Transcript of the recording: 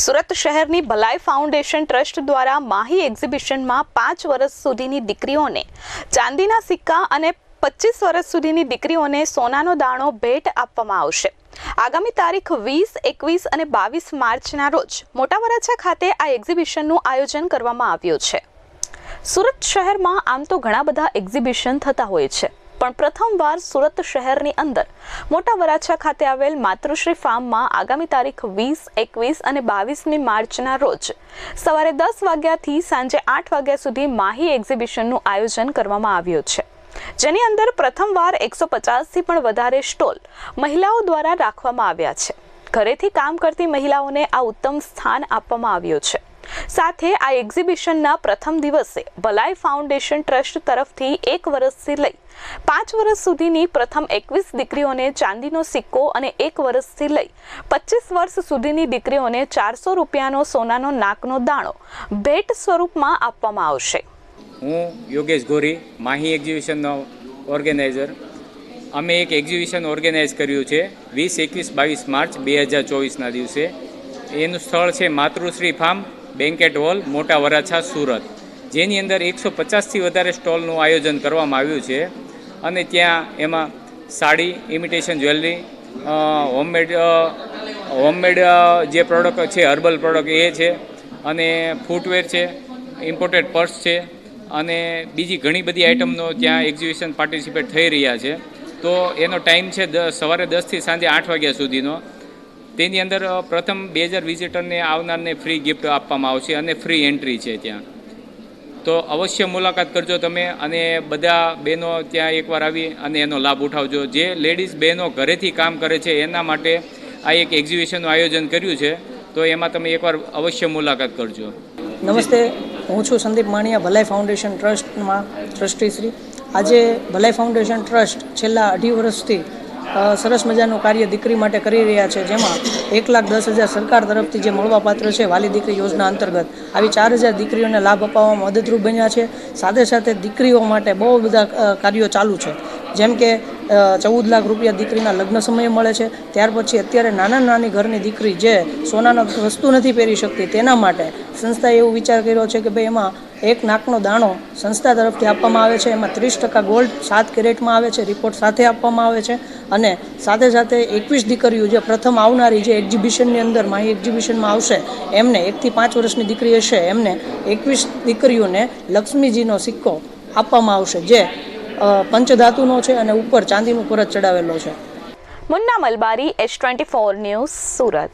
સુરત શહેરની ભલાઈ foundation trust દ્વારા માહી એક્ઝિબિશનમાં પાંચ વર્ષ સુધીની દીકરીઓને ચાંદીના સિક્કા અને પચીસ વર્ષ સુધીની દીકરીઓને સોનાનો દાણો ભેટ આપવામાં આવશે. આગામી તારીખ વીસ, એકવીસ અને બાવીસ માર્ચના રોજ મોટા વરાછા ખાતે આ એક્ઝિબિશનનું આયોજન કરવામાં આવ્યું છે. સુરત શહેરમાં આમ તો ઘણા બધા એક્ઝિબિશન થતા હોય છે. પણ પ્રથમવાર સુરત શહેરની અંદર. મોટા વરાછા ખાતે આવેલ માતૃશ્રી ફાર્મમાં આગામી તારીખ વીસ, એકવીસ અને બાવીસમી માર્ચના રોજ સવારે દસ વાગ્યાથી સાંજે આઠ વાગ્યા સુધી માહી એક્ઝિબિશનનું આયોજન કરવામાં આવ્યું છે. જેની અંદર પ્રથમવાર એકસો પચાસથી પણ વધારે સ્ટોલ મહિલાઓ દ્વારા રાખવામાં આવ્યા છે. ઘરેથી કામ કરતી મહિલાઓને આ ઉત્તમ સ્થાન આપવામાં આવ્યું છે. સાથે આ એક્ઝિબિશનના પ્રથમ દિવસે ભલાઈ ફાઉન્ડેશન ટ્રસ્ટ તરફથી એક વર્ષથી લઈ પાંચ વર્ષ સુધીની પ્રથમ એકવીસ દીકરીઓને ચાંદીનો સિક્કો અને એક વર્ષથી લઈ પચીસ વર્ષ સુધીની દીકરીઓને ચારસો રૂપિયાનો સોનાનો નાકનો દાણો ભેટ સ્વરૂપમાં આપવામાં આવશે. હું યોગેશ ગોરી, માહી એક્ઝિબિશનનો ઓર્ગેનાઇઝર. અમે એક એક્ઝિબિશન ઓર્ગેનાઇઝ કર્યું છે વીસ, એકવીસ, બાવીસ માર્ચ બે હજાર ચોવીસના દિવસે. એનું સ્થળ છે માતૃશ્રી ફાર્મ. બેન્કેટ હોલ, મોટા વરાછા, સુરત. જેની અંદર એકસો પચાસથી વધારે સ્ટોલનું આયોજન કરવામાં આવ્યું છે. અને ત્યાં એમાં sari imitation jewellery homemade homemade જે પ્રોડક્ટ છે હર્બલ પ્રોડક્ટ એ છે. અને ફૂટવેર છે ઇમ્પોર્ટેડ પર્સ છે. અને બીજી ઘણી બધી આઇટમનો ત્યાં એક્ઝિબિશન પાર્ટિસિપેટ થઈ રહ્યા છે. તો એનો ટાઈમ છે સવારે દસથી સાંજે આઠ વાગ્યા સુધીનો. તેની અંદર પ્રથમ બે હજાર વિઝિટરને આવનારને ફ્રી ગિફ્ટ આપવામાં આવશે અને ફ્રી એન્ટ્રી છે ત્યાં. તો અવશ્ય મુલાકાત કરજો તમે અને બધા બહેનો ત્યાં એકવાર આવી અને એનો લાભ ઉઠાવજો. જે લેડીઝ બહેનો ઘરેથી કામ કરે છે, એના માટે આ એક એક્ઝિબિશનનું આયોજન કર્યું છે, તો એમાં તમે એકવાર અવશ્ય મુલાકાત કરજો. નમસ્તે, હું છું સંદીપ માણિયા, ભલાઈ ફાઉન્ડેશન ટ્રસ્ટમાં ટ્રસ્ટી શ્રી. આજે ભલાઈ ફાઉન્ડેશન ટ્રસ્ટ છેલ્લા અઢી વર્ષથી સરસ મજાનું કાર્ય દીકરી માટે કરી રહ્યા છે, જેમાં એક લાખ દસ હજાર સરકાર તરફથી જે મળવાપાત્ર છે વાલી દીકરી યોજના અંતર્ગત, આવી ચાર હજાર દીકરીઓને લાભ અપાવવામાં મદદરૂપ બન્યા છે. સાથે સાથે દીકરીઓ માટે બહુ બધા કાર્યો ચાલુ છે. જેમ કે ચૌદ લાખ રૂપિયા દીકરીના લગ્ન સમયે મળે છે, ત્યાર પછી અત્યારે નાના નાની ઘરની દીકરી જે સોનાનો વસ્તુ નથી પહેરી શકતી તેના માટે સંસ્થાએ એવો વિચાર કર્યો છે કે ભાઈ એમાં એક નાકનો દાણો સંસ્થા તરફથી આપવામાં આવે છે, એમાં ત્રીસ ટકા ગોલ્ડ સાત કેરેટમાં આવે છે, રિપોર્ટ સાથે આપવામાં આવે છે અને સાથે સાથે એકવીસ દીકરીઓ જે પ્રથમ આવનારી જે એક્ઝિબિશનની અંદર માહી એક્ઝિબિશનમાં આવશે, એમને એકથી પાંચ વર્ષની દીકરી હશે, એમને એકવીસ દીકરીઓને લક્ષ્મીજીનો સિક્કો આપવામાં આવશે, જે પંચધાતુનો છે અને ઉપર ચાંદીનું પરત ચડાવેલો છે. Munna Malabari H twenty four news Surat.